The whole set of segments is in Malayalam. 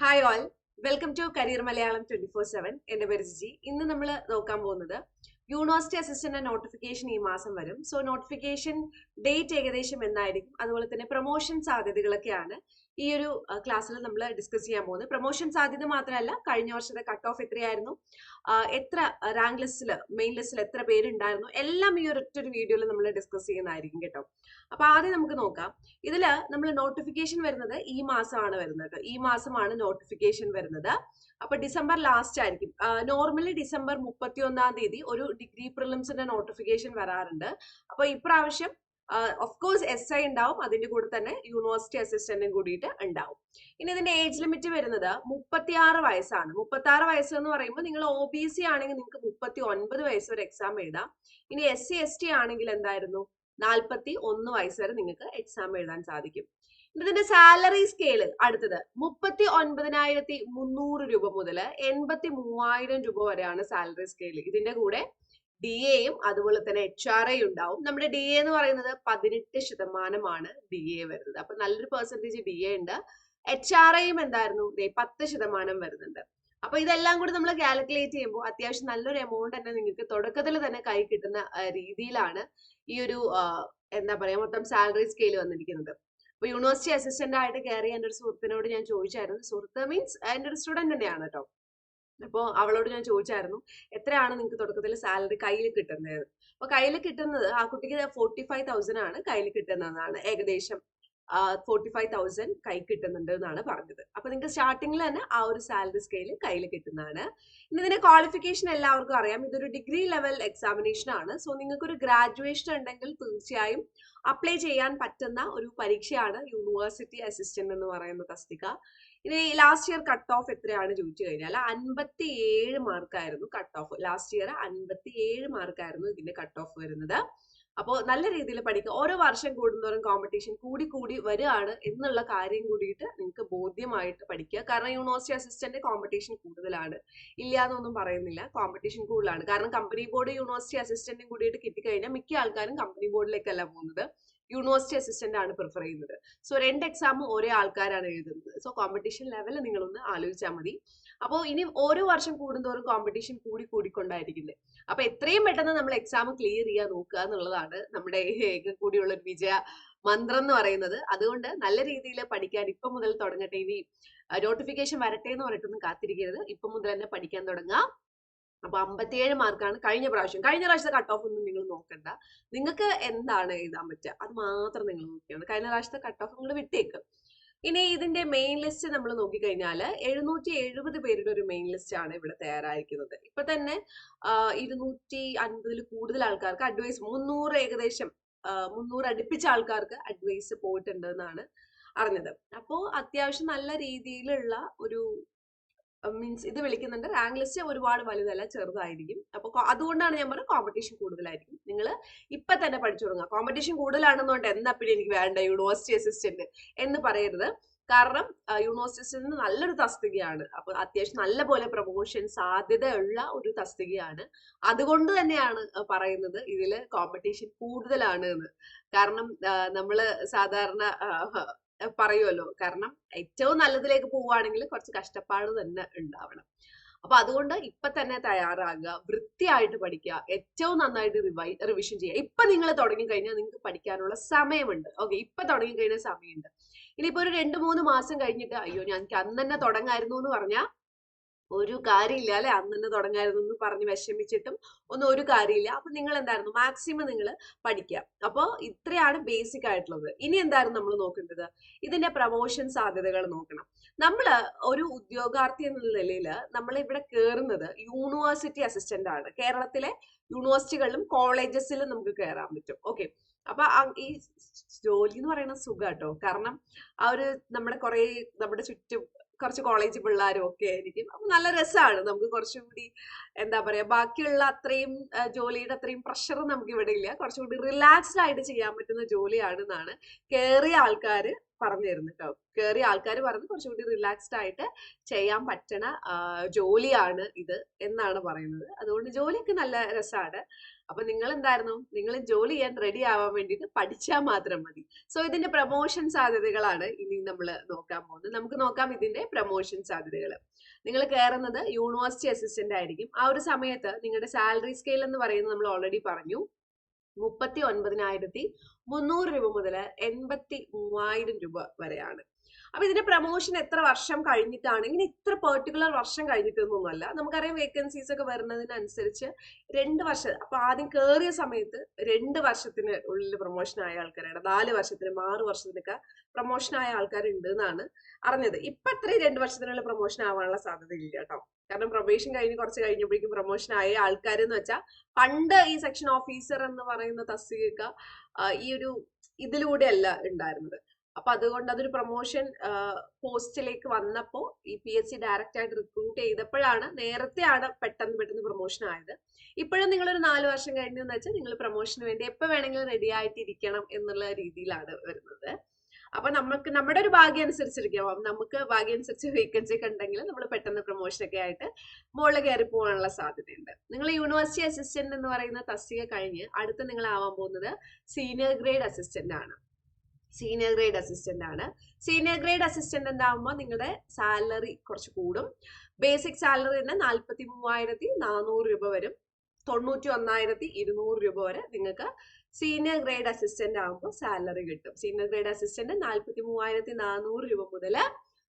Hi all welcome to career Malayalam twenty four seven എന്റെ പേര് ജിജി ഇന്ന് നമ്മൾ നോക്കാൻ പോകുന്നത് യൂണിവേഴ്സിറ്റി അസിസ്റ്റന്റ് നോട്ടിഫിക്കേഷൻ ഈ മാസം വരും. സോ നോട്ടിഫിക്കേഷൻ ഡേറ്റ് ഏകദേശം എന്നായിരിക്കും അതുപോലെ തന്നെ പ്രൊമോഷൻ സാധ്യതകളൊക്കെയാണ്. ഈ ഒരു ക്ലാസ്സിൽ നമ്മൾ ഡിസ്കസ് ചെയ്യാൻ പോകുന്നത്. പ്രൊമോഷൻ സാധ്യത മാത്രമല്ല കഴിഞ്ഞ വർഷത്തെ കട്ട് ഓഫ് എത്രയായിരുന്നു എത്ര റാങ്ക് ലിസ്റ്റിൽ മെയിൻ ലിസ്റ്റിൽ എത്ര പേരുണ്ടായിരുന്നു? എല്ലാം ഈ ഒരൊറ്റ ഒരു വീഡിയോയിൽ നമ്മൾ ഡിസ്കസ് ചെയ്യുന്നതായിരിക്കും കേട്ടോ. അപ്പൊ ആദ്യം നമുക്ക് നോക്കാം. ഇതിൽ നമ്മൾ നോട്ടിഫിക്കേഷൻ വരുന്നത് ഈ മാസമാണ് വരുന്നത്. ഈ മാസമാണ് നോട്ടിഫിക്കേഷൻ വരുന്നത്. അപ്പൊ ഡിസംബർ ലാസ്റ്റ് ആയിരിക്കും. നോർമലി ഡിസംബർ മുപ്പത്തി ഒന്നാം തീയതി ഒരു ഡിഗ്രി പ്രിലിംസിന്റെ നോട്ടിഫിക്കേഷൻ വരാറുണ്ട്. അപ്പൊ ഇപ്രാവശ്യം ഓഫ് കോഴ്സ് എസ് ഐ ഉണ്ടാവും. അതിന്റെ കൂടെ തന്നെ യൂണിവേഴ്സിറ്റി അസിസ്റ്റന്റും കൂടിയിട്ട് ഉണ്ടാവും. ഇനി ഇതിന്റെ ഏജ് ലിമിറ്റ് വരുന്നത് മുപ്പത്തിയാറ് വയസ്സാണ്. മുപ്പത്തി ആറ് വയസ്സ് എന്ന് പറയുമ്പോൾ നിങ്ങൾ ഒ ബി സി ആണെങ്കിൽ നിങ്ങൾക്ക് മുപ്പത്തി ഒൻപത് വയസ്സ് വരെ എക്സാം എഴുതാം. ഇനി എസ് സി എസ് ടി ആണെങ്കിൽ എന്തായിരുന്നു? നാൽപ്പത്തി ഒന്ന് വയസ്സ് വരെ നിങ്ങൾക്ക് എക്സാം എഴുതാൻ സാധിക്കും. ഇതിന്റെ സാലറി സ്കെയിൽ അടുത്തത് മുപ്പത്തി ഒൻപതിനായിരത്തി മുന്നൂറ് രൂപ മുതൽ എൺപത്തി മൂവായിരം രൂപ വരെയാണ് സാലറി സ്കെയിൽ ഇതിന്റെ കൂടെ ഡി എയും അതുപോലെ തന്നെ എച്ച് ആർ ഐ ഉണ്ടാവും. നമ്മുടെ ഡി എ എന്ന് പറയുന്നത് പതിനെട്ട് ശതമാനമാണ് ഡി എ വരുന്നത്. അപ്പൊ നല്ലൊരു പെർസെന്റേജ് ഡി എ ഉണ്ട്. എച്ച് ആർ ഐയും എന്തായിരുന്നു? പത്ത് ശതമാനം വരുന്നുണ്ട്. അപ്പൊ ഇതെല്ലാം കൂടി നമ്മൾ കാൽക്കുലേറ്റ് ചെയ്യുമ്പോൾ അത്യാവശ്യം നല്ലൊരു എമൗണ്ട് തന്നെ നിങ്ങൾക്ക് തുടക്കത്തിൽ തന്നെ കൈ കിട്ടുന്ന രീതിയിലാണ് ഈ ഒരു എന്താ പറയാ മൊത്തം സാലറി സ്കെയിൽ വന്നിരിക്കുന്നത്. അപ്പൊ യൂണിവേഴ്സിറ്റി അസിസ്റ്റന്റ് ആയിട്ട് കയറി എന്റെ ഒരു സുഹൃത്തിനോട് ഞാൻ ചോദിച്ചായിരുന്നു. സുഹൃത്ത് മീൻസ് എന്റെ ഒരു സ്റ്റുഡന്റ് തന്നെയാണ് കേട്ടോ അപ്പോൾ അവളോട് ഞാൻ ചോദിച്ചായിരുന്നു എത്രയാണ് നിങ്ങൾക്ക് തുടക്കത്തിൽ സാലറി കയ്യിൽ കിട്ടുന്നത്? അപ്പൊ കയ്യിൽ കിട്ടുന്നത് ആ കുട്ടിക്ക് ഫോർട്ടി ഫൈവ് തൗസൻഡ് ആണ് കയ്യിൽ കിട്ടുന്നതാണ് ഏകദേശം ഫോർട്ടി ഫൈവ് തൗസൻഡ് കൈ കിട്ടുന്നുണ്ട് എന്നാണ് പറഞ്ഞത്. അപ്പൊ നിങ്ങൾക്ക് സ്റ്റാർട്ടിങ്ങിൽ തന്നെ ആ ഒരു സാലറി സ്കെയിൽ കയ്യിൽ കിട്ടുന്നതാണ്. ഇനി ഇതിന്റെ ക്വാളിഫിക്കേഷൻ എല്ലാവർക്കും അറിയാം. ഇതൊരു ഡിഗ്രി ലെവൽ എക്സാമിനേഷൻ ആണ്. സോ നിങ്ങൾക്ക് ഒരു ഗ്രാജുവേഷൻ ഉണ്ടെങ്കിൽ തീർച്ചയായും അപ്ലൈ ചെയ്യാൻ പറ്റുന്ന ഒരു പരീക്ഷയാണ് യൂണിവേഴ്സിറ്റി അസിസ്റ്റന്റ് എന്ന് പറയുന്ന തസ്തിക. ഇനി ലാസ്റ്റ് ഇയർ കട്ട് ഓഫ് എത്രയാണ് ചോദിച്ചു കഴിഞ്ഞാൽ അൻപത്തി ഏഴ് മാർക്കായിരുന്നു കട്ട് ഓഫ് ലാസ്റ്റ് ഇയർ അൻപത്തി ഏഴ് മാർക്കായിരുന്നു ഇതിന്റെ കട്ട് ഓഫ് വരുന്നത്. അപ്പോൾ നല്ല രീതിയിൽ പഠിക്കുക. ഓരോ വർഷം കൂടുന്തോറും കോമ്പറ്റീഷൻ കൂടി കൂടി വരികയാണ് എന്നുള്ള കാര്യം കൂടിയിട്ട് നിങ്ങൾക്ക് ബോധ്യമായിട്ട് പഠിക്കുക. കാരണം യൂണിവേഴ്സിറ്റി അസിസ്റ്റന്റ് കോമ്പറ്റീഷൻ കൂടുതലാണ്. ഇല്ല എന്നൊന്നും പറയുന്നില്ല. കോമ്പറ്റീഷൻ കൂടുതലാണ്. കാരണം കമ്പനി ബോർഡ് യൂണിവേഴ്സിറ്റി അസിസ്റ്റന്റും കൂടിയിട്ട് കിട്ടിക്കഴിഞ്ഞാൽ മിക്ക ആൾക്കാരും കമ്പനി ബോർഡിലേക്കല്ല പോകുന്നത്. യൂണിവേഴ്സിറ്റി അസിസ്റ്റന്റ് ആണ് പ്രിഫർ ചെയ്യുന്നത്. സോ രണ്ട് എക്സാമും ഒരേ ആൾക്കാരാണ് എഴുതുന്നത്. സോ കോമ്പറ്റീഷൻ ലെവൽ നിങ്ങളൊന്ന് ആലോചിച്ചാൽ മതി. അപ്പോൾ ഇനി ഓരോ വർഷം കൂടുന്തോറും കോമ്പറ്റീഷൻ കൂടി കൂടിക്കൊണ്ടായിരിക്കുന്നത് അപ്പൊ എത്രയും പെട്ടെന്ന് നമ്മൾ എക്സാം ക്ലിയർ ചെയ്യാൻ നോക്കുക എന്നുള്ളതാണ് നമ്മുടെ കൂടിയുള്ള ഒരു വിജയ മന്ത്രം എന്ന് പറയുന്നത്. അതുകൊണ്ട് നല്ല രീതിയിൽ പഠിക്കാൻ ഇപ്പൊ മുതൽ തുടങ്ങട്ടെ. ഇനി നോട്ടിഫിക്കേഷൻ വരട്ടെ എന്ന് പറഞ്ഞിട്ടൊന്നും കാത്തിരിക്കരുത്. ഇപ്പൊ മുതൽ തന്നെ പഠിക്കാൻ തുടങ്ങുക അപ്പൊ അമ്പത്തിയേഴ് മാർക്കാണ് കഴിഞ്ഞ പ്രാവശ്യം. കഴിഞ്ഞ പ്രാവശ്യത്തെ കട്ട് ഓഫ് ഒന്നും നിങ്ങൾ നോക്കണ്ട. നിങ്ങൾക്ക് എന്താണ് എഴുതാൻ പറ്റുക? അത് മാത്രം നിങ്ങൾ നോക്കിയാണ് കഴിഞ്ഞ പ്രാവശ്യത്തെ കട്ട് ഓഫ് നിങ്ങൾ വിട്ടേക്ക്. ഇനി ഇതിന്റെ മെയിൻ ലിസ്റ്റ് നമ്മൾ നോക്കിക്കഴിഞ്ഞാൽ എഴുന്നൂറ്റി എഴുപത് പേരുടെ ഒരു മെയിൻ ലിസ്റ്റ് ആണ് ഇവിടെ തയ്യാറായിരിക്കുന്നത്. ഇപ്പൊ തന്നെ ഇരുന്നൂറ്റി അൻപതിൽ കൂടുതൽ ആൾക്കാർക്ക് അഡ്വൈസ് മുന്നൂറ് ഏകദേശം മുന്നൂറ് അടുപ്പിച്ച ആൾക്കാർക്ക് അഡ്വൈസ് പോയിട്ടുണ്ടെന്നാണ് അറിഞ്ഞത്. അപ്പോ അത്യാവശ്യം നല്ല രീതിയിലുള്ള ഒരു മീൻസ് ഇത് വിളിക്കുന്നുണ്ട്. റാങ്ക് ലിസ്റ്റ് ഒരുപാട് വലുതല്ല ചെറുതായിരിക്കും. അപ്പോൾ അതുകൊണ്ടാണ് ഞാൻ പറഞ്ഞത് കോമ്പറ്റീഷൻ കൂടുതലായിരിക്കും. നിങ്ങൾ ഇപ്പൊ തന്നെ പഠിച്ചു തുടങ്ങുക. കോമ്പറ്റീഷൻ കൂടുതലാണെന്നുകൊണ്ട് എന്താ പിന്നെ എനിക്ക് വേണ്ട യൂണിവേഴ്സിറ്റി അസിസ്റ്റന്റ് എന്ന് പറയരുത്. കാരണം യൂണിവേഴ്സിറ്റി അസിസ്റ്റന്റ് നല്ലൊരു തസ്തികയാണ്. അപ്പോൾ അത്യാവശ്യം നല്ല പോലെ പ്രൊമോഷൻ സാധ്യതയുള്ള ഒരു തസ്തികയാണ്. അതുകൊണ്ട് തന്നെയാണ് പറയുന്നത് ഇതിൽ കോമ്പറ്റീഷൻ കൂടുതലാണ് എന്ന്. കാരണം നമ്മൾ സാധാരണ പറയുമല്ലോ കാരണം ഏറ്റവും നല്ലതിലേക്ക് പോവുകയാണെങ്കിൽ കുറച്ച് കഷ്ടപ്പാട് തന്നെ ഉണ്ടാവണം. അപ്പൊ അതുകൊണ്ട് ഇപ്പൊ തന്നെ തയ്യാറാകുക വൃത്തിയായിട്ട് പഠിക്കുക ഏറ്റവും നന്നായിട്ട് റിവൈ റിവിഷൻ ചെയ്യുക. ഇപ്പൊ നിങ്ങൾ തുടങ്ങി കഴിഞ്ഞാൽ നിങ്ങൾക്ക് പഠിക്കാനുള്ള സമയമുണ്ട്. ഓക്കെ ഇപ്പൊ തുടങ്ങി കഴിഞ്ഞാൽ സമയമുണ്ട്. ഇനിയിപ്പോ ഒരു രണ്ട് മൂന്ന് മാസം കഴിഞ്ഞിട്ട് അയ്യോ ഞാൻ അന്ന് തന്നെ തുടങ്ങായിരുന്നു എന്ന് പറഞ്ഞാൽ ഒരു കാര്യമില്ല അല്ലെ? അന്ന് തന്നെ തുടങ്ങായിരുന്നു എന്ന് പറഞ്ഞ് വിഷമിച്ചിട്ടും ഒന്നും ഒരു കാര്യമില്ല. അപ്പൊ നിങ്ങൾ എന്തായിരുന്നു മാക്സിമം നിങ്ങൾ പഠിക്കുക. അപ്പോൾ ഇത്രയാണ് ബേസിക് ആയിട്ടുള്ളത്. ഇനി എന്തായിരുന്നു നമ്മൾ നോക്കേണ്ടത്? ഇതിന്റെ പ്രമോഷൻ സാധ്യതകൾ നോക്കണം. നമ്മൾ ഒരു ഉദ്യോഗാർത്ഥി എന്ന നിലയിൽ നമ്മൾ ഇവിടെ കയറുന്നത് യൂണിവേഴ്സിറ്റി അസിസ്റ്റന്റ് ആണ്. കേരളത്തിലെ യൂണിവേഴ്സിറ്റികളിലും കോളേജസിലും നമുക്ക് കയറാൻ പറ്റും. ഓക്കെ അപ്പൊ ഈ ജോലി എന്ന് പറയുന്നത് സുഖാട്ടോ. കാരണം ആ ഒരു നമ്മുടെ കുറെ നമ്മുടെ ചുറ്റും കുറച്ച് കോളേജ് പിള്ളേരും ഒക്കെ ആയിരിക്കും. അപ്പൊ നല്ല രസമാണ് നമുക്ക് കുറച്ചും കൂടി എന്താ പറയാ ബാക്കിയുള്ള അത്രയും ജോലിയുടെ അത്രയും പ്രഷർ നമുക്ക് ഇവിടെ ഇല്ല. കുറച്ചും കൂടി റിലാക്സ്ഡ് ആയിട്ട് ചെയ്യാൻ പറ്റുന്ന ജോലിയാണെന്നാണ് കയറിയ ആൾക്കാർ പറഞ്ഞു തരുന്നു കേട്ടോ കയറിയ ആൾക്കാർ പറഞ്ഞു കുറച്ചുകൂടി റിലാക്സ്ഡ് ആയിട്ട് ചെയ്യാൻ പറ്റണ ജോലിയാണ് ഇത് എന്നാണ് പറയുന്നത്. അതുകൊണ്ട് ജോലിയൊക്കെ നല്ല രസമാണ് അപ്പൊ നിങ്ങൾ എന്തായിരുന്നു നിങ്ങൾ ജോലി ചെയ്യാൻ റെഡി ആവാൻ വേണ്ടിയിട്ട് പഠിച്ചാൽ മാത്രം മതി. സോ ഇതിന്റെ പ്രൊമോഷൻ സാധ്യതകളാണ് ഇനി നമ്മൾ നോക്കാൻ പോകുന്നത്. നമുക്ക് നോക്കാം ഇതിന്റെ പ്രൊമോഷൻ സാധ്യതകൾ നിങ്ങൾ കയറുന്നത് യൂണിവേഴ്സിറ്റി അസിസ്റ്റന്റ് ആയിരിക്കും. ആ ഒരു സമയത്ത് നിങ്ങളുടെ സാലറി സ്കെയിൽ എന്ന് പറയുന്നത് നമ്മൾ ഓൾറെഡി പറഞ്ഞു. മുപ്പത്തി ഒൻപതിനായിരത്തി മുന്നൂറ് രൂപ മുതൽ എൺപത്തി മൂവായിരം രൂപ വരെയാണ്. അപ്പൊ ഇതിന്റെ പ്രമോഷൻ എത്ര വർഷം കഴിഞ്ഞിട്ടാണ്? ഇങ്ങനെ ഇത്ര പെർട്ടിക്കുലർ വർഷം കഴിഞ്ഞിട്ടൊന്നുമല്ല. നമുക്കറിയാം വേക്കൻസീസ് ഒക്കെ വരുന്നതിനനുസരിച്ച് രണ്ട് വർഷം അപ്പൊ ആദ്യം കയറിയ സമയത്ത് രണ്ട് വർഷത്തിന് ഉള്ളിൽ പ്രൊമോഷൻ ആയ ആൾക്കാരാണ്. നാല് വർഷത്തിനും ആറ് വർഷത്തിനൊക്കെ പ്രൊമോഷൻ ആയ ആൾക്കാരുണ്ട് എന്നാണ് അറിഞ്ഞത്. ഇപ്പൊ അത്രയും രണ്ട് വർഷത്തിനുള്ള പ്രൊമോഷൻ ആവാനുള്ള സാധ്യത ഇല്ല കേട്ടോ. കാരണം പ്രൊബേഷൻ കഴിഞ്ഞ് കുറച്ച് കഴിഞ്ഞപ്പോഴേക്കും പ്രൊമോഷൻ ആയ ആൾക്കാർ എന്ന് വെച്ചാൽ പണ്ട് ഈ സെക്ഷൻ ഓഫീസർ എന്ന് പറയുന്ന തസ്തിക ഈ ഒരു ഇതിലൂടെയല്ല ഉണ്ടായിരുന്നത്. അപ്പൊ അതുകൊണ്ട് അതൊരു പ്രൊമോഷൻ പോസ്റ്റിലേക്ക് വന്നപ്പോൾ ഈ പി എസ് സി ഡയറക്റ്റ് ആയിട്ട് റിക്രൂട്ട് ചെയ്തപ്പോഴാണ് നേരത്തെയാണ് പെട്ടെന്ന് പെട്ടെന്ന് പ്രൊമോഷൻ ആയത്. ഇപ്പോഴും നിങ്ങൾ ഒരു നാല് വർഷം കഴിഞ്ഞു എന്ന് വെച്ചാൽ നിങ്ങൾ പ്രൊമോഷന് വേണ്ടി എപ്പോൾ വേണമെങ്കിലും റെഡി ആയിട്ടിരിക്കണം എന്നുള്ള രീതിയിലാണ് വരുന്നത്. അപ്പൊ നമുക്ക് നമ്മുടെ ഒരു ഭാഗ്യം അനുസരിച്ചിരിക്കാം. നമുക്ക് ഭാഗ്യം അനുസരിച്ച് വേക്കൻസി ഒക്കെ ഉണ്ടെങ്കിൽ നമ്മൾ പെട്ടെന്ന് പ്രൊമോഷൻ ഒക്കെ ആയിട്ട് മുകളിൽ കയറി പോകാനുള്ള സാധ്യതയുണ്ട്. നിങ്ങൾ യൂണിവേഴ്സിറ്റി അസിസ്റ്റന്റ് എന്ന് പറയുന്ന തസ്തിക കഴിഞ്ഞ് അടുത്ത് നിങ്ങൾ ആവാൻ പോകുന്നത് സീനിയർ ഗ്രേഡ് അസിസ്റ്റന്റ് ആണ്. സീനിയർ ഗ്രേഡ് അസിസ്റ്റന്റ് ആണ്. സീനിയർ ഗ്രേഡ് അസിസ്റ്റന്റ് എന്താകുമ്പോൾ നിങ്ങളുടെ സാലറി കുറച്ച് കൂടും. ബേസിക് സാലറി തന്നെ നാൽപ്പത്തി മൂവായിരത്തി നാനൂറ് രൂപ വരും. തൊണ്ണൂറ്റി ഒന്നായിരത്തി ഇരുന്നൂറ് രൂപ വരെ നിങ്ങൾക്ക് സീനിയർ ഗ്രേഡ് അസിസ്റ്റന്റ് ആകുമ്പോൾ സാലറി കിട്ടും. സീനിയർ ഗ്രേഡ് അസിസ്റ്റന്റ് നാൽപ്പത്തി മൂവായിരത്തി നാനൂറ് രൂപ മുതൽ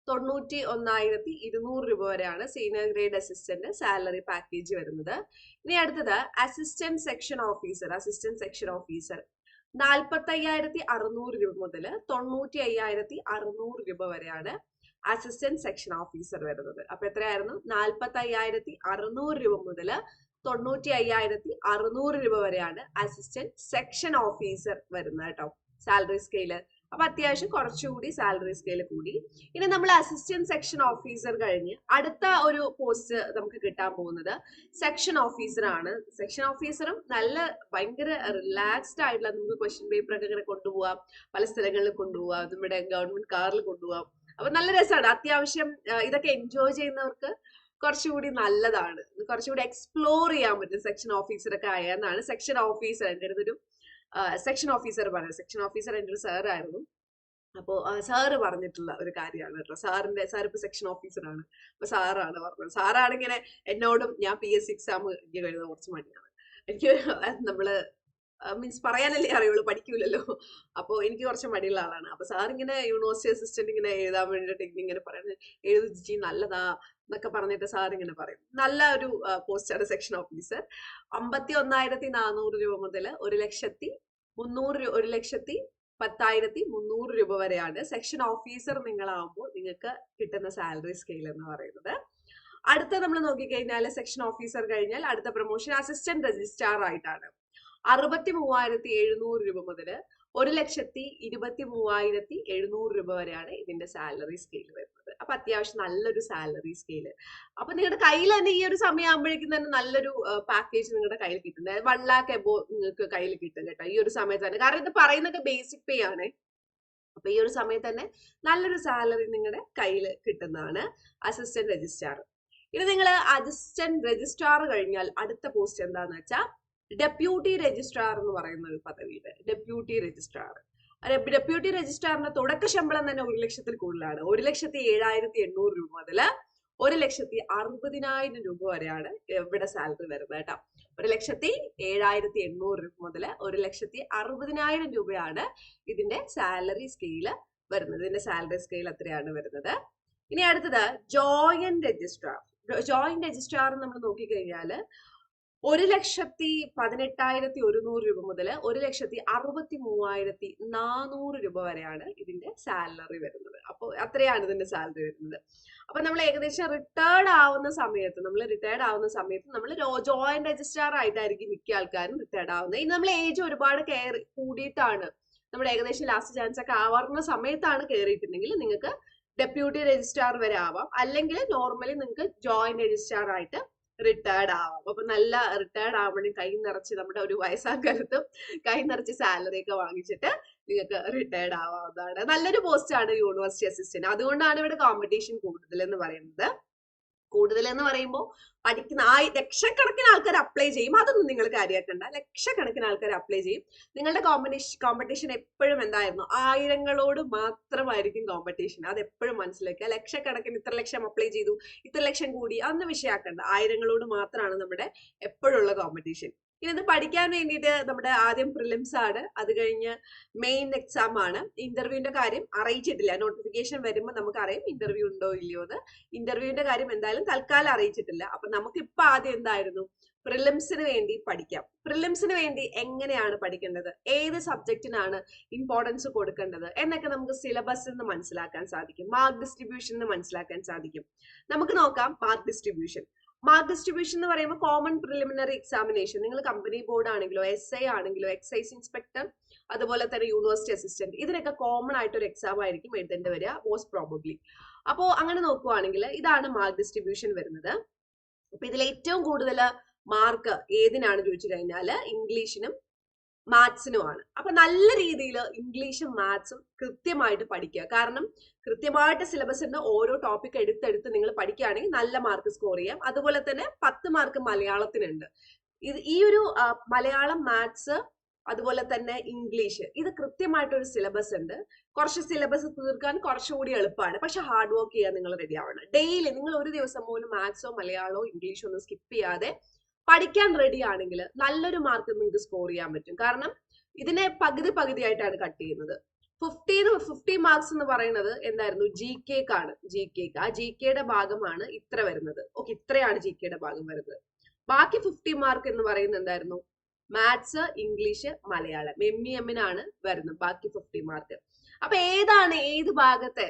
തൊണ്ണൂറ്റി ഒന്നായിരത്തി ഇരുന്നൂറ് രൂപ വരെയാണ് senior grade assistant salary package വരുന്നത്. ഇനി അടുത്തത് assistant section officer assistant section officer നാൽപ്പത്തി അയ്യായിരത്തി അറുന്നൂറ് രൂപ മുതൽ തൊണ്ണൂറ്റി അയ്യായിരത്തി അറുന്നൂറ് രൂപ വരെയാണ് അസിസ്റ്റന്റ് സെക്ഷൻ ഓഫീസർ വരുന്നത്. അപ്പൊ എത്രയായിരുന്നു? നാൽപ്പത്തി അയ്യായിരത്തി അറുന്നൂറ് രൂപ മുതൽ തൊണ്ണൂറ്റി അയ്യായിരത്തി അറുന്നൂറ് രൂപ വരെയാണ് അസിസ്റ്റന്റ് സെക്ഷൻ ഓഫീസർ വരുന്നത് കേട്ടോ. സാലറി സ്കെയിൽ അപ്പൊ അത്യാവശ്യം കുറച്ചുകൂടി സാലറി സ്കെയിൽ കൂടി. ഇനി നമ്മൾ അസിസ്റ്റന്റ് സെക്ഷൻ ഓഫീസർ കഴിഞ്ഞ് അടുത്ത ഒരു പോസ്റ്റ് നമുക്ക് കിട്ടാൻ പോകുന്നത് സെക്ഷൻ ഓഫീസർ ആണ്. സെക്ഷൻ ഓഫീസറും നല്ല ഭയങ്കര റിലാക്സ്ഡ് ആയിട്ടുള്ള നമുക്ക് ക്വസ്റ്റ്യൻ പേപ്പർ ഒക്കെ ഇങ്ങനെ കൊണ്ടുപോവാം. പല സ്ഥലങ്ങളിൽ കൊണ്ടുപോകാം നമ്മുടെ ഗവൺമെന്റ് കാറിൽ കൊണ്ടുപോകാം അപ്പൊ നല്ല രസമാണ് അത്യാവശ്യം ഇതൊക്കെ എൻജോയ് ചെയ്യുന്നവർക്ക് കുറച്ചുകൂടി നല്ലതാണ്. കുറച്ചുകൂടി എക്സ്പ്ലോർ ചെയ്യാൻ പറ്റും സെക്ഷൻ ഓഫീസറൊക്കെ ആയെന്നാണ് സെക്ഷൻ ഓഫീസർ എന്റെ അടുത്തൊരു സെക്ഷൻ ഓഫീസർ പറഞ്ഞു സെക്ഷൻ ഓഫീസർ എന്റെ ഒരു സാറായിരുന്നു അപ്പോൾ അപ്പോ സാറ് പറഞ്ഞിട്ടുള്ള ഒരു കാര്യമാണ് കേട്ടോ. സാറിന്റെ സാർ ഇപ്പൊ സെക്ഷൻ ഓഫീസറാണ് അപ്പൊ സാറാണ് പറഞ്ഞത്. സാറാണിങ്ങനെ എന്നോടും ഞാൻ പി എസ് സി എക്സാം എഴുതാൻ കുറച്ച് മണിയാണ് എനിക്ക് നമ്മൾ മീൻസ് പറയാനല്ലേ അറിയുള്ളൂ പഠിക്കൂലല്ലോ. അപ്പോൾ എനിക്ക് കുറച്ച് മടിയുള്ള ആളാണ്. അപ്പോൾ സാർ ഇങ്ങനെ യൂണിവേഴ്സിറ്റി അസിസ്റ്റന്റ് ഇങ്ങനെ എഴുതാൻ വേണ്ടിയിട്ട് ഇങ്ങനെ പറയുന്നത് എഴുതി നല്ലതാ എന്നൊക്കെ പറഞ്ഞിട്ട് സാർ ഇങ്ങനെ പറയും. നല്ല ഒരു പോസ്റ്റാണ് സെക്ഷൻ ഓഫീസർ അമ്പത്തി ഒന്നായിരത്തി നാനൂറ് രൂപ മുതൽ ഒരു ലക്ഷത്തി മുന്നൂറ് ഒരു ലക്ഷത്തി പത്തായിരത്തി മുന്നൂറ് രൂപ വരെയാണ് സെക്ഷൻ ഓഫീസർ നിങ്ങളാവുമ്പോൾ നിങ്ങൾക്ക് കിട്ടുന്ന സാലറി സ്കെയിൽ എന്ന് പറയുന്നത്. അടുത്ത നമ്മൾ നോക്കിക്കഴിഞ്ഞാൽ സെക്ഷൻ ഓഫീസർ കഴിഞ്ഞാൽ അടുത്ത പ്രൊമോഷൻ അസിസ്റ്റന്റ് രജിസ്ട്രാർ ആയിട്ടാണ്. അറുപത്തി മൂവായിരത്തി എഴുന്നൂറ് രൂപ മുതൽ ഒരു ലക്ഷത്തി ഇരുപത്തി മൂവായിരത്തി എഴുന്നൂറ് രൂപ വരെയാണ് ഇതിന്റെ സാലറി സ്കെയിൽ വരുന്നത്. അപ്പൊ അത്യാവശ്യം നല്ലൊരു സാലറി സ്കെയിൽ അപ്പൊ നിങ്ങളുടെ കയ്യിൽ തന്നെ ഈ ഒരു സമയമാകുമ്പോഴേക്കും തന്നെ നല്ലൊരു പാക്കേജ് നിങ്ങളുടെ കയ്യിൽ കിട്ടും. വൺ ലാക്ക് എബോ നിങ്ങൾക്ക് കയ്യിൽ കിട്ടും കേട്ടോ ഈ ഒരു സമയത്ത് തന്നെ. കാരണം ഇത് പറയുന്നൊക്കെ ബേസിക് പേ ആണ്. അപ്പൊ ഈ ഒരു സമയത്ത് തന്നെ നല്ലൊരു സാലറി നിങ്ങളുടെ കയ്യിൽ കിട്ടുന്നതാണ് അസിസ്റ്റന്റ് രജിസ്ട്രാർ ഇനി നിങ്ങൾ അസിസ്റ്റന്റ് രജിസ്ട്രാർ കഴിഞ്ഞാൽ അടുത്ത പോസ്റ്റ് എന്താന്ന് വെച്ചാൽ ഡെപ്യൂട്ടി രജിസ്ട്രാർ എന്ന് പറയുന്ന ഒരു പദവിയുടെ ഡെപ്യൂട്ടി രജിസ്ട്രാർ. ഡെപ്യൂട്ടി രജിസ്ട്രാറിന്റെ തുടക്ക ശമ്പളം തന്നെ ഒരു ലക്ഷത്തിൽ കൂടുതലാണ്. ഒരു ലക്ഷത്തി ഏഴായിരത്തി എണ്ണൂറ് രൂപ മുതൽ ഒരു ലക്ഷത്തി അറുപതിനായിരം രൂപ വരെയാണ് ഇവിടെ സാലറി വരുന്നത് കേട്ടോ. ഒരു ലക്ഷത്തി ഏഴായിരത്തി എണ്ണൂറ് രൂപ മുതൽ ഒരു ലക്ഷത്തി അറുപതിനായിരം രൂപയാണ് ഇതിന്റെ സാലറി സ്കെയിൽ വരുന്നത്. ഇതിന്റെ സാലറി സ്കെയിൽ അത്രയാണ് വരുന്നത്? ഇനി അടുത്തത് ജോയിന്റ് രജിസ്ട്രാർ. ജോയിന്റ് രജിസ്ട്രാർ നമ്മൾ നോക്കിക്കഴിഞ്ഞാൽ ഒരു ലക്ഷത്തി പതിനെട്ടായിരത്തി ഒരുന്നൂറ് രൂപ മുതൽ ഒരു ലക്ഷത്തി അറുപത്തി മൂവായിരത്തി നാനൂറ് രൂപ വരെയാണ് ഇതിന്റെ സാലറി വരുന്നത്. അപ്പോൾ അത്രയാണ് ഇതിന്റെ സാലറി വരുന്നത്. അപ്പൊ നമ്മൾ ഏകദേശം റിട്ടയർഡ് ആവുന്ന സമയത്ത് നമ്മൾ റിട്ടയർഡ് ആവുന്ന സമയത്ത് നമ്മൾ ജോയിന്റ് രജിസ്ട്രാർ ആയിട്ടായിരിക്കും മിക്ക ആൾക്കാരും റിട്ടയർഡ് ആവുന്നത്. ഇനി നമ്മൾ ഏജ് ഒരുപാട് കയർ കൂടിയിട്ടാണ് നമ്മൾ ഏകദേശം ലാസ്റ്റ് ചാൻസ് ഒക്കെ ആവാറുന്ന സമയത്താണ് കയറിയിട്ടുണ്ടെങ്കിൽ നിങ്ങൾക്ക് ഡെപ്യൂട്ടി രജിസ്ട്രാർ വരെ ആവാം. അല്ലെങ്കിൽ നോർമലി നിങ്ങൾക്ക് ജോയിന്റ് രജിസ്ട്രാർ ആയിട്ട് റിട്ടയർഡ് ആവാം. അപ്പൊ നല്ല റിട്ടയർഡ് ആവുമ്പോഴും കൈ നിറച്ച് നമ്മുടെ ഒരു വയസ്സാക്കാലത്ത് കൈ നിറച്ച് സാലറി ഒക്കെ വാങ്ങിച്ചിട്ട് നിങ്ങൾക്ക് റിട്ടയർഡ് ആവാവുന്നതാണ്. നല്ലൊരു പോസ്റ്റ് ആണ് യൂണിവേഴ്സിറ്റി അസിസ്റ്റന്റ് അതുകൊണ്ടാണ് ഇവിടെ കോമ്പറ്റീഷൻ കൂടുതൽ എന്ന് പറയുന്നത്. കൂടുതൽ എന്ന് പറയുമ്പോൾ പഠിക്കുന്ന ആ ലക്ഷക്കണക്കിന് ആൾക്കാർ അപ്ലൈ ചെയ്യും. അതൊന്നും നിങ്ങൾ കാര്യമാക്കണ്ട ലക്ഷക്കണക്കിന് ആൾക്കാർ അപ്ലൈ ചെയ്യും. നിങ്ങളുടെ കോമ്പറ്റീഷൻ കോമ്പറ്റീഷൻ എപ്പോഴും എന്തായിരുന്നു? ആയിരങ്ങളോട് മാത്രമായിരിക്കും കോമ്പറ്റീഷൻ അത് എപ്പോഴും മനസ്സിലാക്കുക. ലക്ഷക്കണക്കിന് ഇത്ര ലക്ഷം അപ്ലൈ ചെയ്തു ഇത്ര ലക്ഷം കൂടി അതൊന്നും വിഷയമാക്കണ്ട ആയിരങ്ങളോട് മാത്രമാണ് നമ്മുടെ എപ്പോഴുള്ള കോമ്പറ്റീഷൻ ഇനി ഇത് പഠിക്കാൻ വേണ്ടിയിട്ട് നമ്മുടെ ആദ്യം പ്രിലിംസ് ആണ്. അത് കഴിഞ്ഞ് മെയിൻ എക്സാം ആണ്. ഇന്റർവ്യൂവിന്റെ കാര്യം അറിയിച്ചിട്ടില്ല നോട്ടിഫിക്കേഷൻ വരുമ്പോൾ നമുക്ക് അറിയാം ഇന്റർവ്യൂ ഉണ്ടോ ഇല്ലയോ എന്ന്. ഇന്റർവ്യൂവിന്റെ കാര്യം എന്തായാലും തൽക്കാലം അറിയിച്ചിട്ടില്ല. അപ്പൊ നമുക്ക് ഇപ്പൊ ആദ്യം എന്തായിരുന്നു? പ്രിലിംസിന് വേണ്ടി പഠിക്കാം. പ്രിലിംസിന് വേണ്ടി എങ്ങനെയാണ് പഠിക്കേണ്ടത്? ഏത് സബ്ജക്റ്റിനാണ് ഇമ്പോർട്ടൻസ് കൊടുക്കേണ്ടത്? എന്നൊക്കെ നമുക്ക് സിലബസിൽ നിന്ന് മനസ്സിലാക്കാൻ സാധിക്കും. മാർക്ക് ഡിസ്ട്രിബ്യൂഷൻ മനസ്സിലാക്കാൻ സാധിക്കും. നമുക്ക് നോക്കാം മാർക്ക് ഡിസ്ട്രിബ്യൂഷൻ മാർക്ക് ഡിസ്ട്രിബ്യൂഷൻ എന്ന് പറയുമ്പോൾ കോമൺ പ്രിലിമിനറി എക്സാമിനേഷൻ നിങ്ങൾ കമ്പനി ബോർഡ് ആണെങ്കിലോ എസ് ഐ ആണെങ്കിലോ എക്സൈസ് ഇൻസ്പെക്ടർ അതുപോലെ തന്നെ യൂണിവേഴ്സിറ്റി അസിസ്റ്റന്റ് ഇതിനൊക്കെ കോമൺ ആയിട്ട് ഒരു എക്സാം ആയിരിക്കും എഴുതേണ്ടി വരിക മോസ്റ്റ് പ്രോബബ്ലി അപ്പോൾ അങ്ങനെ നോക്കുവാണെങ്കിൽ ഇതാണ് മാർക്ക് ഡിസ്ട്രിബ്യൂഷൻ വരുന്നത്. അപ്പൊ ഇതിൽ ഏറ്റവും കൂടുതൽ മാർക്ക് ഏതിനാണ് ചോദിച്ചു കഴിഞ്ഞാൽ ഇംഗ്ലീഷിനും മാത്സിനുമാണ് അപ്പൊ നല്ല രീതിയിൽ ഇംഗ്ലീഷും മാത്സും കൃത്യമായിട്ട് പഠിക്കുക. കാരണം കൃത്യമായിട്ട് സിലബസിൽ നിന്ന് ഓരോ ടോപ്പിക് എടുത്തെടുത്ത് നിങ്ങൾ പഠിക്കുകയാണെങ്കിൽ നല്ല മാർക്ക് സ്കോർ ചെയ്യാം. അതുപോലെ തന്നെ പത്ത് മാർക്ക് മലയാളത്തിനുണ്ട്. ഇത് ഈ ഒരു മലയാളം മാത്സ് അതുപോലെ തന്നെ ഇംഗ്ലീഷ് ഇത് കൃത്യമായിട്ടൊരു സിലബസ് ഉണ്ട്. കുറച്ച് സിലബസ് തീർക്കാൻ കുറച്ചുകൂടി എളുപ്പമാണ്. പക്ഷെ ഹാർഡ് വർക്ക് ചെയ്യാൻ നിങ്ങൾ റെഡി ആവണം. ഡെയിലി നിങ്ങൾ ഒരു ദിവസം പോലും മാത്സോ മലയാളമോ ഇംഗ്ലീഷോ ഒന്നും സ്കിപ്പ് ചെയ്യാതെ പഠിക്കാൻ റെഡി ആണെങ്കിൽ നല്ലൊരു മാർക്ക് നിങ്ങൾക്ക് സ്കോർ ചെയ്യാൻ പറ്റും. കാരണം ഇതിനെ പകുതി പകുതിയായിട്ടാണ് കട്ട് ചെയ്യുന്നത്. ഫിഫ്റ്റീന് ഫിഫ്റ്റി മാർക്സ് എന്ന് പറയുന്നത് എന്തായിരുന്നു? ജി കേക്കാണ് ജി കേക്ക് ആ ജി കെയുടെ ഭാഗമാണ് ഇത്ര വരുന്നത്. ഓക്കെ ഇത്രയാണ് ജി കെയുടെ ഭാഗം വരുന്നത്. ബാക്കി ഫിഫ്റ്റി മാർക്ക് എന്ന് പറയുന്നത് എന്തായിരുന്നു? Maths English Malayalam. M E എമ്മിനാണ് വരുന്നത് ബാക്കി ഫിഫ്റ്റി മാർക്ക് അപ്പൊ ഏതാണ് ഏത് ഭാഗത്തെ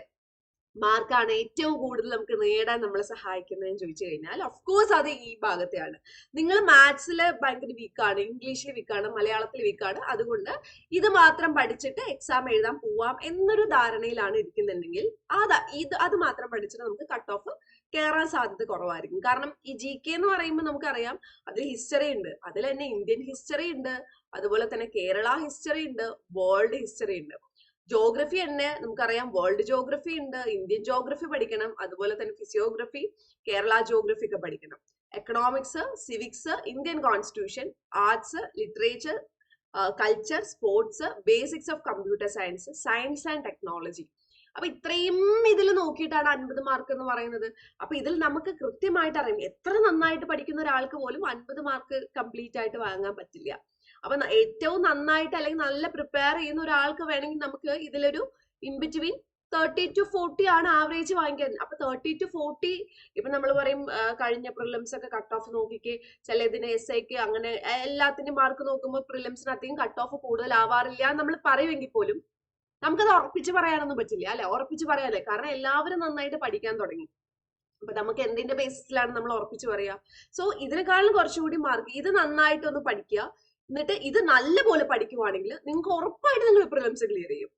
മാർക്കാണ് ഏറ്റവും കൂടുതൽ നമുക്ക് നേടാൻ നമ്മളെ സഹായിക്കുന്നതെന്ന് ചോദിച്ചു കഴിഞ്ഞാൽ ഓഫ് കോഴ്സ് അത് ഈ ഭാഗത്തെയാണ്. നിങ്ങൾ മാത്സിൽ ഭയങ്കര വീക്കാണ് ഇംഗ്ലീഷിൽ വീക്കാണ് മലയാളത്തിൽ വീക്കാണ് അതുകൊണ്ട് ഇത് മാത്രം പഠിച്ചിട്ട് എക്സാം എഴുതാൻ പോവാം എന്നൊരു ധാരണയിലാണ് ഇരിക്കുന്നുണ്ടെങ്കിൽ അത് ഇത് അത് മാത്രം പഠിച്ചിട്ട് നമുക്ക് കട്ട് ഓഫ് കയറാൻ സാധ്യത കുറവായിരിക്കും. കാരണം ഈ ജി കെ എന്ന് പറയുമ്പോൾ നമുക്കറിയാം അതിൽ ഹിസ്റ്ററി ഉണ്ട്. അതിൽ തന്നെ ഇന്ത്യൻ ഹിസ്റ്ററി ഉണ്ട്. അതുപോലെ തന്നെ കേരള ഹിസ്റ്ററി ഉണ്ട്. വേൾഡ് ഹിസ്റ്ററി ഉണ്ട്. ജോഗ്രഫി തന്നെ നമുക്കറിയാം. വേൾഡ് ജോഗ്രഫി ഉണ്ട്. ഇന്ത്യൻ ജോഗ്രഫി പഠിക്കണം. അതുപോലെ തന്നെ ഫിസിയോഗ്രഫി കേരള ജോഗ്രഫി ഒക്കെ പഠിക്കണം. Economics civics Indian constitution arts literature culture sports basics of computer science science and technology അപ്പൊ ഇത്രയും ഇതിൽ നോക്കിയിട്ടാണ് അൻപത് മാർക്ക് എന്ന് പറയുന്നത്. അപ്പൊ ഇതിൽ നമുക്ക് കൃത്യമായിട്ട് അറിയാം. എത്ര നന്നായിട്ട് പഠിക്കുന്ന ഒരാൾക്ക് പോലും അൻപത് മാർക്ക് കംപ്ലീറ്റ് ആയിട്ട് വാങ്ങാൻ പറ്റില്ല. അപ്പൊ ഏറ്റവും നന്നായിട്ട് അല്ലെങ്കിൽ നല്ല പ്രിപ്പയർ ചെയ്യുന്ന ഒരാൾക്ക് വേണമെങ്കിൽ നമുക്ക് ഇതിലൊരു in between thirty to forty ആണ് ആവറേജ് വാങ്ങിക്കാൻ. അപ്പൊ തേർട്ടി ടു ഫോർട്ടി ഇപ്പൊ നമ്മൾ പറയും കഴിഞ്ഞ പ്രിലിംസ് ഒക്കെ കട്ട് ഓഫ് നോക്കിക്ക് ചിലതിന് എസ് ഐക്ക് അങ്ങനെ എല്ലാത്തിന്റെ മാർക്ക് നോക്കുമ്പോൾ പ്രിലിംസിന് അധികം കട്ട് ഓഫ് കൂടുതൽ ആവാറില്ല നമ്മൾ പറയുമെങ്കിൽ പോലും നമുക്കത് ഉറപ്പിച്ച് പറയാനൊന്നും പറ്റില്ല അല്ലെ? ഉറപ്പിച്ച് പറയാല്ലേ കാരണം എല്ലാവരും നന്നായിട്ട് പഠിക്കാൻ തുടങ്ങി. അപ്പൊ നമുക്ക് എന്തിന്റെ ബേസിസിലാണ് നമ്മൾ ഉറപ്പിച്ച് പറയാ. സോ ഇതിനേക്കാളും കുറച്ചുകൂടി മാർക്ക് ഇത് നന്നായിട്ടൊന്ന് പഠിക്കുക എന്നിട്ട് ഇത് നല്ലപോലെ പഠിക്കുവാണെങ്കിൽ നിങ്ങൾക്ക് ഉറപ്പായിട്ട് നിങ്ങൾ പ്രിലിംസ് ക്ലിയർ ചെയ്യും.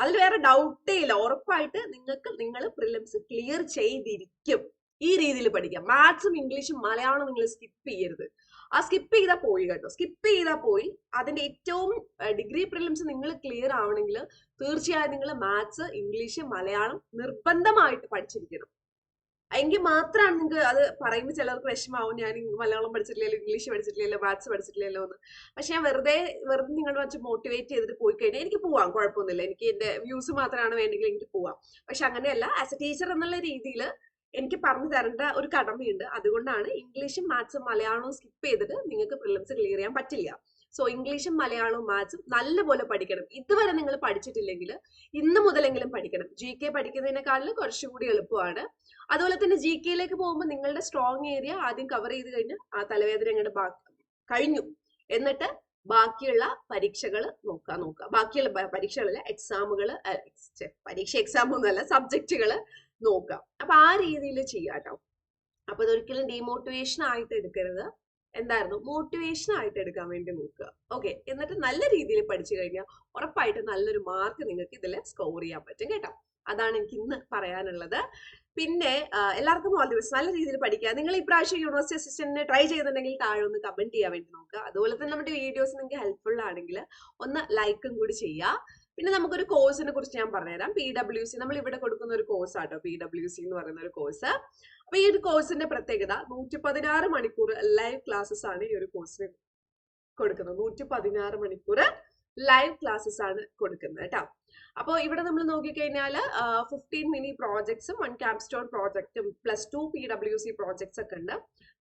അതിൽ വേറെ ഡൗട്ടേ ഇല്ല. ഉറപ്പായിട്ട് നിങ്ങൾക്ക് നിങ്ങൾ പ്രിലിംസ് ക്ലിയർ ചെയ്തിരിക്കും. ഈ രീതിയിൽ പഠിക്കാം മാത്സും ഇംഗ്ലീഷും മലയാളം നിങ്ങൾ സ്കിപ്പ് ചെയ്യരുത്. ആ സ്കിപ്പ് ചെയ്താൽ പോയി കേട്ടോ. സ്കിപ്പ് ചെയ്താൽ പോയി. അതിന്റെ ഏറ്റവും ഡിഗ്രി പ്രിലിംസ് നിങ്ങൾ ക്ലിയർ ആവണമെങ്കിൽ തീർച്ചയായും നിങ്ങൾ മാത്സ് ഇംഗ്ലീഷ് മലയാളം നിർബന്ധമായിട്ട് പഠിച്ചിരിക്കണം. എങ്കിൽ മാത്രമാണ് നിങ്ങൾക്ക് അത് പറയുമ്പോൾ ചിലർക്ക് വിഷമാവും. ഞാൻ മലയാളം പഠിച്ചിട്ടില്ലല്ലോ ഇംഗ്ലീഷ് പഠിച്ചിട്ടില്ലല്ലോ മാത്സ് പഠിച്ചിട്ടില്ലല്ലോ എന്ന്. പക്ഷെ ഞാൻ വെറുതെ വെറുതെ നിങ്ങൾ വെച്ച് മോട്ടിവേറ്റ് ചെയ്തിട്ട് പോയി കഴിഞ്ഞാൽ എനിക്ക് പോവാം കുഴപ്പമൊന്നുമില്ല. എനിക്ക് എന്റെ വ്യൂസ് മാത്രമാണ് വേണ്ടെങ്കിൽ എനിക്ക് പോവാം. പക്ഷെ അങ്ങനെയല്ല ആസ് എ ടീച്ചർ എന്നുള്ള രീതിയിൽ എനിക്ക് പറഞ്ഞു തരേണ്ട ഒരു കടമയുണ്ട്. അതുകൊണ്ടാണ് ഇംഗ്ലീഷും മാത്സും മലയാളവും സ്കിപ്പ് ചെയ്തിട്ട് നിങ്ങൾക്ക് പ്രിലിംസ് ക്ലിയർ ചെയ്യാൻ പറ്റില്ല. സോ ഇംഗ്ലീഷും മലയാളവും മാത്സും നല്ലപോലെ പഠിക്കണം. ഇതുവരെ നിങ്ങൾ പഠിച്ചിട്ടില്ലെങ്കിൽ ഇന്ന് മുതലെങ്കിലും പഠിക്കണം. ജി കെ പഠിക്കുന്നതിനേക്കാളും കുറച്ചുകൂടി എളുപ്പമാണ്. അതുപോലെ തന്നെ ജി കെയിലേക്ക് പോകുമ്പോൾ നിങ്ങളുടെ സ്ട്രോങ് ഏരിയ ആദ്യം കവർ ചെയ്ത് കഴിഞ്ഞ് ആ തലവേദന അങ്ങോട്ട് കഴിഞ്ഞു. എന്നിട്ട് ബാക്കിയുള്ള പരീക്ഷകൾ നോക്കാൻ നോക്കുക. ബാക്കിയുള്ള പരീക്ഷകളിൽ എക്സാമുകൾ പരീക്ഷ എക്സാം ഒന്നുമല്ല സബ്ജക്റ്റുകൾ നോക്കുക. അപ്പൊ ആ രീതിയിൽ ചെയ്യാട്ടോ. അപ്പൊ ഇതൊരിക്കലും ഡീമോട്ടിവേഷൻ ആയിട്ട് എടുക്കരുത്. എന്തായിരുന്നു? മോട്ടിവേഷൻ ആയിട്ട് എടുക്കാൻ വേണ്ടി നോക്കുക. ഓക്കെ എന്നിട്ട് നല്ല രീതിയിൽ പഠിച്ചു കഴിഞ്ഞാൽ ഉറപ്പായിട്ട് നല്ലൊരു മാർക്ക് നിങ്ങൾക്ക് ഇതിൽ സ്കോർ ചെയ്യാൻ പറ്റും കേട്ടോ. അതാണ് എനിക്ക് ഇന്ന് പറയാനുള്ളത്. പിന്നെ എല്ലാവർക്കും ഓൾ ദി ബെസ്റ്റ് നല്ല രീതിയിൽ പഠിക്കുക. നിങ്ങൾ ഇപ്രാവശ്യം യൂണിവേഴ്സിറ്റി അസിസ്റ്റന്റിന് ട്രൈ ചെയ്യുന്നുണ്ടെങ്കിൽ താഴെ ഒന്ന് കമന്റ് ചെയ്യാൻ വേണ്ടി നോക്കുക. അതുപോലെ തന്നെ നമ്മുടെ വീഡിയോസ് നിങ്ങൾക്ക് ഹെൽപ്ഫുൾ ആണെങ്കിൽ ഒന്ന് ലൈക്കും കൂടി ചെയ്യുക. പിന്നെ നമുക്കൊരു കോഴ്സിനെ കുറിച്ച് ഞാൻ പറഞ്ഞുതരാം. പി ഡബ്ല്യു സി നമ്മൾ ഇവിടെ കൊടുക്കുന്ന ഒരു കോഴ്സ് ആട്ടോ. പി ഡബ്ല്യു സി എന്ന് പറയുന്ന ഒരു കോഴ്സ് അപ്പൊ ഈ ഒരു കോഴ്സിന്റെ പ്രത്യേകത നൂറ്റി പതിനാറ് മണിക്കൂർ ലൈവ് ക്ലാസ്സസ് ആണ് ഈ ഒരു കോഴ്സിന് കൊടുക്കുന്നത്. നൂറ്റി പതിനാറ് മണിക്കൂർ ലൈവ് ക്ലാസ്സസ് ആണ് കൊടുക്കുന്നത് കേട്ടോ അപ്പോൾ ഇവിടെ നമ്മൾ നോക്കിക്കഴിഞ്ഞാൽ ഫിഫ്റ്റീൻ മിനി പ്രോജക്ട്സും one capstone പ്രോജക്റ്റും plus two P W C projects ഒക്കെ ഉണ്ട്.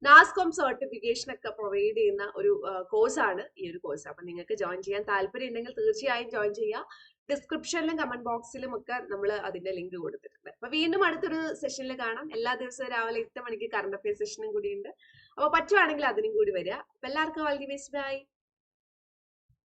നാസ്കോം സർട്ടിഫിക്കേഷൻ ഒക്കെ പ്രൊവൈഡ് ചെയ്യുന്ന ഒരു കോഴ്സാണ് ഈ ഒരു കോഴ്സ് അപ്പം നിങ്ങൾക്ക് ജോയിൻ ചെയ്യാൻ താല്പര്യം ഉണ്ടെങ്കിൽ തീർച്ചയായും ജോയിൻ ചെയ്യുക. ഡിസ്ക്രിപ്ഷനിലും കമന്റ് ബോക്സിലും ഒക്കെ നമ്മൾ അതിന്റെ ലിങ്ക് കൊടുത്തിട്ടുണ്ട്. അപ്പൊ വീണ്ടും അടുത്തൊരു സെഷനിൽ കാണാം. എല്ലാ ദിവസവും രാവിലെ എട്ട് മണിക്ക് കറണ്ട് അഫയർ സെഷനും കൂടിയുണ്ട്. അപ്പൊ പറ്റുവാണെങ്കിൽ അതിനും കൂടി വരിക. അപ്പൊ എല്ലാവർക്കും ദി ബെസ്റ്റ് ബൈ